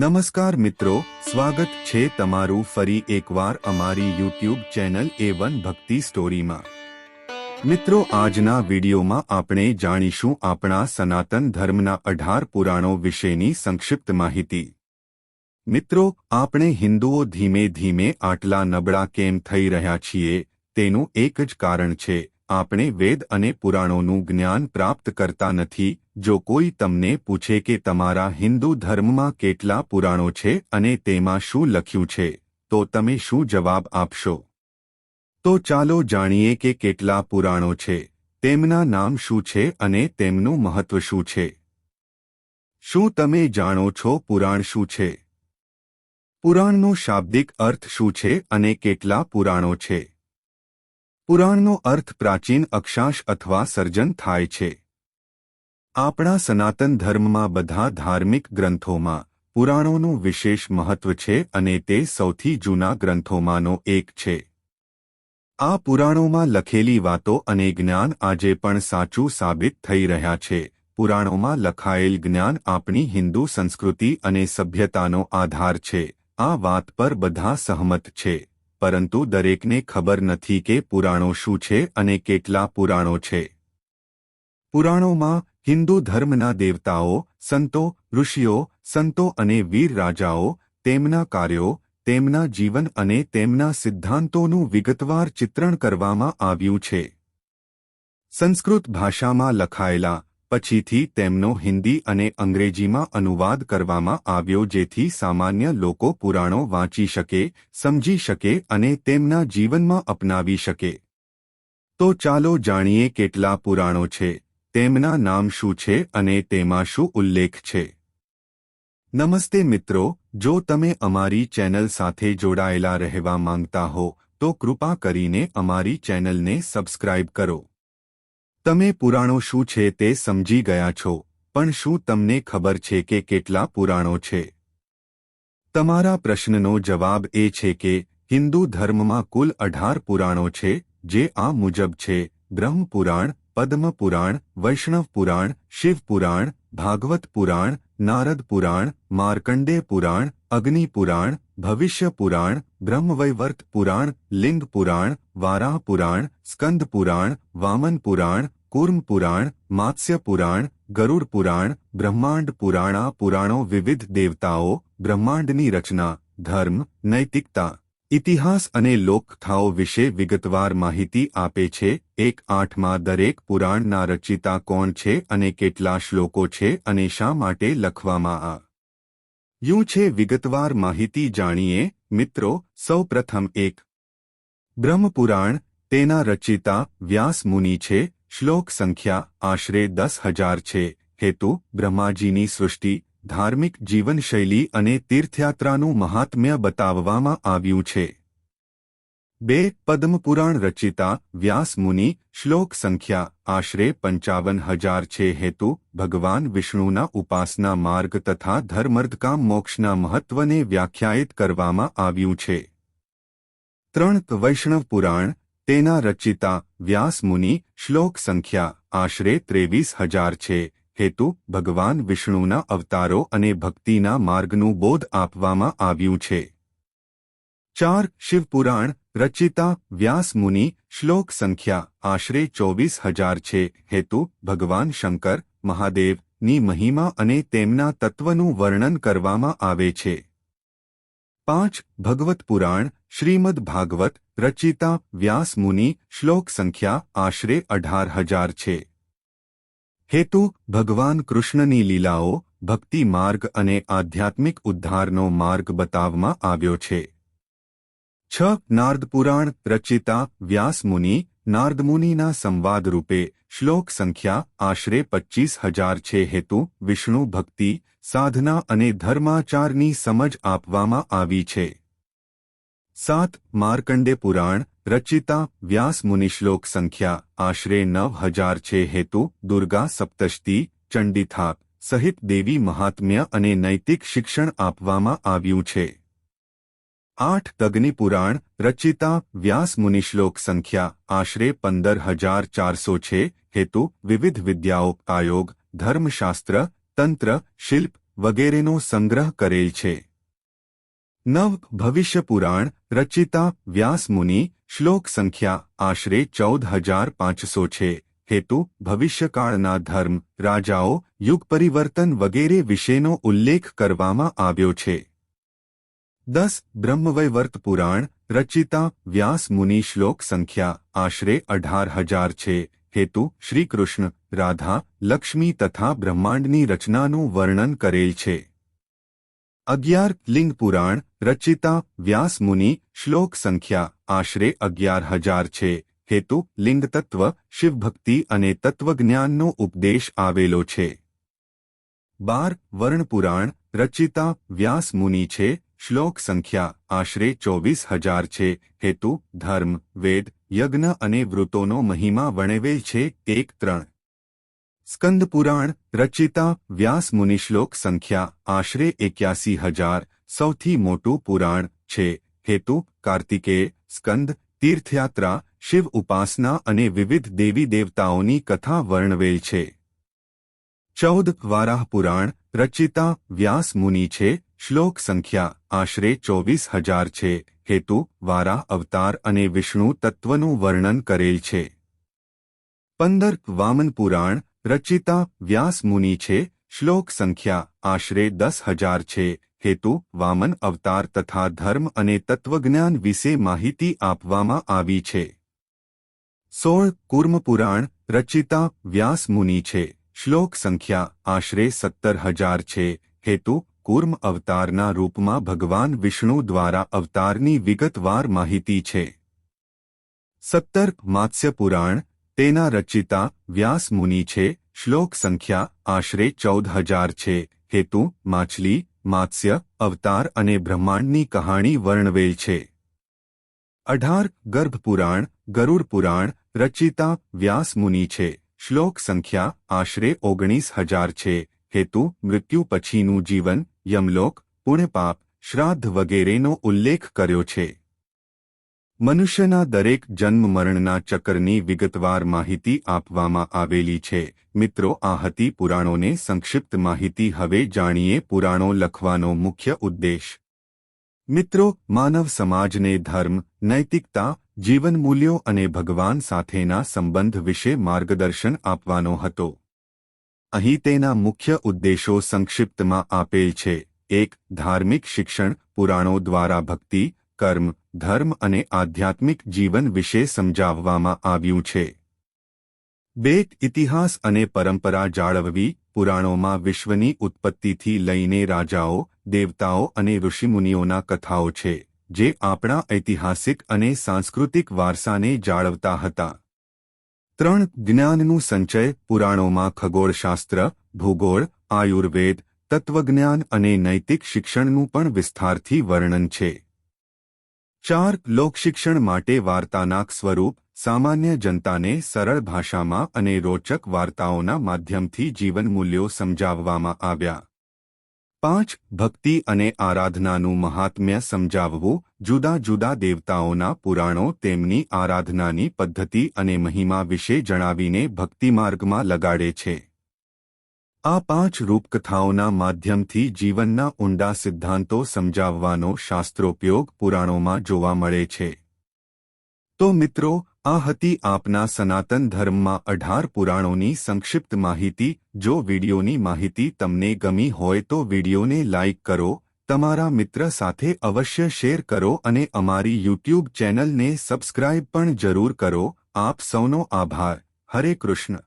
નમસ્કાર મિત્રો, સ્વાગત છે તમારું ફરી એકવાર અમારી યુટ્યુબ ચેનલ એ વન ભક્તિ સ્ટોરીમાં. મિત્રો, આજના વિડીયોમાં આપણે જાણીશું આપણા સનાતન ધર્મના અઢાર પુરાણો વિશેની સંક્ષિપ્ત માહિતી. મિત્રો, આપણે હિન્દુઓ ધીમે ધીમે આટલા નબળા કેમ થઈ રહ્યા છીએ, તેનું એક જ કારણ છે, આપણે વેદ અને પુરાણોનું જ્ઞાન પ્રાપ્ત કરતા નથી જો કોઈ તમને પૂછે કે તમારા હિન્દુ ધર્મમાં કેટલા પુરાણો છે અને તેમાં શું લખ્યું છે, તો તમે શું જવાબ આપશો? તો ચાલો જાણીએ કે કેટલા પુરાણો છે, તેમના નામ શું છે અને તેમનું મહત્વ શું છે. શું તમે જાણો છો પુરાણ શું છે? પુરાણનો શાબ્દિક અર્થ શું છે અને કેટલા પુરાણો છે? પુરાણનો અર્થ પ્રાચીન અક્ષાંશ અથવા સર્જન થાય છે. આપણા સનાતન ધર્મમાં બધા ધાર્મિક ગ્રંથોમાં પુરાણોનું વિશેષ મહત્વ છે અને તે સૌથી જૂના ગ્રંથોમાંનો એક છે. આ પુરાણોમાં લખેલી વાતો અને જ્ઞાન આજે પણ સાચું સાબિત થઈ રહ્યા છે. પુરાણોમાં લખાયેલ જ્ઞાન આપણી હિન્દુ સંસ્કૃતિ અને સભ્યતાનો આધાર છે. આ વાત પર બધા સહમત છે. પરંતુ દરેકને ખબર નથી કે પુરાણો શું છે અને કેટલા પુરાણો છે. પુરાણોમાં હિન્દુ ધર્મના દેવતાઓ, સંતો, ઋષિઓ, સંતો અને વીર રાજાઓ, તેમના કાર્યો, તેમના જીવન અને તેમના સિદ્ધાંતોનું વિગતવાર ચિત્રણ કરવામાં આવ્યું છે. સંસ્કૃત ભાષામાં લખાયેલા, પછીથી તેમનો હિન્દી અને અંગ્રેજીમાં અનુવાદ કરવામાં આવ્યો જેથી સામાન્ય લોકો પુરાણો વાંચી શકે, સમજી શકે અને તેમના જીવનમાં અપનાવી શકે. તો ચાલો જાણીએ કેટલા પુરાણો છે. તેમના નામ શું છે અને તેમાં શું ઉલ્લેખ છે? નમસ્તે મિત્રો, જો તમે અમારી ચેનલ સાથે જોડાયેલા રહેવા માંગતા હો, તો કૃપા કરીને અમારી ચેનલને સબસ્ક્રાઇબ કરો. તમે પુરાણો શું છે તે સમજી ગયા છો, પણ શું તમને ખબર છે કે કેટલા પુરાણો છે? તમારા પ્રશ્નનો જવાબ એ છે કે, હિન્દુ ધર્મમાં કુલ અઢાર પુરાણો છે, જે આ મુજબ છે, બ્રહ્મ પુરાણ પદ્મ પુરાણ વૈષ્ણવ પુરાણ શિવ પુરાણ ભાગવત પુરાણ નારદ પુરાણ માર્કંડે પુરાણ અગ્નિ પુરાણ ભવિષ્ય પુરાણ બ્રહ્મવૈવર્ત પુરાણ લિંગ પુરાણ વારાહ પુરાણ સ્કંદ પુરાણ વામન પુરાણ કુર્મ પુરાણ માત્સ્ય પુરાણ ગરુડ પુરાણ બ્રહ્માંડ પુરાણા પુરાણો વિવિધ દેવતાઓ બ્રહ્માંડની રચના ધર્મ નૈતિકતા ઇતિહાસ અને લોકકથાઓ વિશે વિગતવાર માહિતી આપે છે. એક આઠમાં દરેક પુરાણના રચિતા કોણ છે અને કેટલા શ્લોકો છે અને શા માટે લખવામાં આ? યું છે વિગતવાર માહિતી જાણીએ. મિત્રો સૌ પ્રથમ એક બ્રહ્મપુરાણ, તેના રચિતા વ્યાસ મુનિ છે. શ્લોક સંખ્યા આશરે દસ હજાર છે. હેતુ, બ્રહ્માજીની સૃષ્ટિ ધાર્મિક જીવનશૈલી અને તીર્થયાત્રાનું મહાત્મ્ય બતાવવામાં આવ્યું છે. બે પદ્મપુરાણ રચિતા વ્યાસમુનિ શ્લોક સંખ્યા આશરે પંચાવન હજાર છે હેતુ ભગવાન વિષ્ણુના ઉપાસના માર્ગ તથા ધર્મર્ધકામ મોક્ષના મહત્વને વ્યાખ્યાયિત કરવામાં આવ્યું છે. ત્રણ વૈષ્ણવ પુરાણ તેના રચિતા વ્યાસમુનિ શ્લોક સંખ્યા આશરે ત્રેવીસ હજાર છે હેતુ, ભગવાન વિષ્ણુના અવતારો અને ભક્તિના માર્ગનું બોધ આપવામાં આવ્યું છે. ચાર, શિવપુરાણ, રચિતા, વ્યાસ મુનિ, શ્લોક સંખ્યા, આશરે ચોવીસ હજાર છે. હેતુ, ભગવાન શંકર, મહાદેવની મહિમા અને તેમના તત્વનું વર્ણન કરવામાં આવે છે. પાંચ, ભગવત પુરાણ, શ્રીમદ ભાગવત, રચિતા, વ્યાસ મુનિ, શ્લોક સંખ્યા, આશરે અઢાર હજાર છે. હેતુ, ભગવાન કૃષ્ણની લીલાઓ, ભક્તિ માર્ગ અને આધ્યાત્મિક ઉદ્ધારનો માર્ગ બતાવવામાં આવ્યો છે. છ નાર્દપુરાણ રચિતા વ્યાસમુનિ નાર્દમુનિના સંવાદ રૂપે, શ્લોક સંખ્યા, આશરે પચ્ચીસ હજાર છે. હેતુ, વિષ્ણુ ભક્તિ, સાધના અને ધર્માચારની સમજ આપવામાં આવી છે. સાત માર્કંડે પુરાણ રચિતા વ્યાસ મુનિશ્લોક સંખ્યા આશરે નવ હજાર છે હેતુ દુર્ગા સપ્તષ્ટી ચંડીથાપ સહિત દેવી મહાત્મ્ય અને નૈતિક શિક્ષણ આપવામાં આવ્યું છે આઠ તગ્નિ પુરાણ રચિતા વ્યાસ મુનિશ્લોક સંખ્યા આશરે પંદર હજાર ચારસો છે હેતુ વિવિધ વિદ્યાઓ આયોગ ધર્મશાસ્ત્ર તંત્ર શિલ્પ વગેરેનો સંગ્રહ કરેલ છે નવ ભવિષ્ય પુરાણ રચિતા વ્યાસ મુનિ શ્લોક સંખ્યા આશરે ચૌદ હજાર પાંચસો છે હેતુ ભવિષ્યકાળના ધર્મ રાજાઓ યુગ પરિવર્તન વગેરે વિશેનો ઉલ્લેખ કરવામાં આવ્યો છે દસ બ્રહ્મવૈવર્ત પુરાણ રચિતા વ્યાસ મુનિ શ્લોક સંખ્યા આશરે અઢાર હજાર છે હેતુ શ્રીકૃષ્ણ રાધા લક્ષ્મી તથા બ્રહ્માંડની રચનાનું વર્ણન કરેલ છે અગિયાર લિંગ પુરાણ રચિતા વ્યાસ મુનિ શ્લોક સંખ્યા આશરે અગિયાર હજાર છે હેતુ લિંગ તત્વ શિવભક્તિ અને તત્વજ્ઞાનનો ઉપદેશ આવેલો છે બાર વર્ણ પુરાણ રચિતા વ્યાસ મુનિ છે શ્લોક સંખ્યા આશરે ચોવીસ હજાર છે હેતુ ધર્મ વેદ યજ્ઞ અને વૃતોનો મહિમા વણેવેલ છે એક ત્રણ સ્કંદ પુરાણ રચિતા વ્યાસ મુનિ શ્લોક સંખ્યા આશરે એક્યાસી હજાર સૌથી મોટું પુરાણ છે હેતુ કાર્તિકેય સ્કંદ, તીર્થયાત્રા, શિવ ઉપાસના અને વિવિધ દેવી દેવતાઓની કથા વર્ણવેલ છે. ચૌદ વારાહ પુરાણ, રચિતા વ્યાસ મુનિ છે, શ્લોક સંખ્યા આશરે ચોવીસ હજાર છે, હેતુ, વારાહ અવતાર અને વિષ્ણુ તત્વનું વર્ણન કરેલ છે. પંદર વામન પુરાણ, રચિતા વ્યાસ મુનિ છે, શ્લોક સંખ્યા આશરે દસ હજાર છે હેતુ, વામન અવતાર તથા ધર્મ અને તત્વજ્ઞાન વિશે માહિતી આપવામાં આવી છે. સોળ કુર્મપુરાણ રચિતા, વ્યાસ મુનિ છે. શ્લોક સંખ્યા, આશરે સત્તર હજાર છે. હેતુ, કુર્મ અવતારના રૂપમાં ભગવાન વિષ્ણુ દ્વારા અવતારની વિગતવાર માહિતી છે. સત્તર, માત્સ્ય પુરાણ, તેના રચિતા, વ્યાસ મુનિ છે. શ્લોક સંખ્યા, આશરે ચૌદ હજાર છે. હેતુ, માછલી માત્સ્ય, અવતાર અને બ્રહ્માંડની કહાણી વર્ણવેલ છે. અઢાર, ગર્ભપુરાણ ગરુડપુરાણ ગરુડ પુરાણ, રચિતા, વ્યાસ મુનિ છે. શ્લોક સંખ્યા આશરે ઓગણીસ હજાર છે. હેતુ, મૃત્યુ પછીનું જીવન, યમલોક, પુણ્યપાપ, શ્રાદ્ધ વગેરેનો ઉલ્લેખ કર્યો છે. મનુષ્યના દરેક જન્મ મરણના ચક્રની વિગતવાર માહિતી આપવામાં આવેલી છે. મિત્રો, આ હતી પુરાણોને સંક્ષિપ્ત માહિતી. હવે જાણીએ પુરાણો લખવાનો મુખ્ય ઉદ્દેશ. મિત્રો, માનવ સમાજને ધર્મ, નૈતિકતા જીવન મૂલ્યો અને ભગવાન સાથેના સંબંધ વિશે માર્ગદર્શન આપવાનો હતો. અહીં તેના મુખ્ય ઉદ્દેશો સંક્ષિપ્તમાં આપેલ છે. એક, ધાર્મિક શિક્ષણ પુરાણો દ્વારા ભક્તિ કર્મ, ધર્મ અને આધ્યાત્મિક જીવન વિશે સમજાવવામાં આવ્યું છે. બે ઇતિહાસ અને પરંપરા જાળવવી, પુરાણોમાં વિશ્વની ઉત્પત્તિથી લઈને રાજાઓ, દેવતાઓ અને ઋષિમુનિઓના કથાઓ છે, જે આપણા ઐતિહાસિક અને સાંસ્કૃતિક વારસાને જાળવતા હતા. ત્રણ જ્ઞાનનું સંચય, પુરાણોમાં ખગોળશાસ્ત્ર, ભૂગોળ, આયુર્વેદ, તત્વજ્ઞાન અને નૈતિક શિક્ષણનું પણ વિસ્તારથી વર્ણન છે. ચાર લોકશિક્ષણ માટે વાર્તાનાક સ્વરૂપ સામાન્ય જનતાને સરળ ભાષામાં અને રોચક વાર્તાઓના માધ્યમથી જીવન મૂલ્યો સમજાવવામાં આવ્યા. પાંચ, ભક્તિ અને આરાધનાનું મહાત્મ્ય સમજાવવું. જુદા જુદા દેવતાઓના પુરાણો તેમની આરાધનાની પદ્ધતિ અને મહિમા વિશે જણાવીને ભક્તિમાર્ગમાં લગાડે છે. આ પાંચ રૂપકથાઓના માધ્યમથી જીવનના ઊંડા સિદ્ધાંતો સમજાવવાનો શાસ્ત્રોપયોગ પુરાણોમાં જોવા મળે છે. તો મિત્રો, આ હતી આપના સનાતન ધર્મમાં અઢાર પુરાણોની સંક્ષિપ્ત માહિતી. જો વિડીયોની માહિતી તમને ગમી હોય તો વિડીયોને લાઇક કરો, તમારા મિત્ર સાથે અવશ્ય શેર કરો અને અમારી યુટ્યુબ ચેનલને સબસ્ક્રાઇબ પણ જરૂર કરો. આપ સૌનો આભાર. હરે કૃષ્ણ.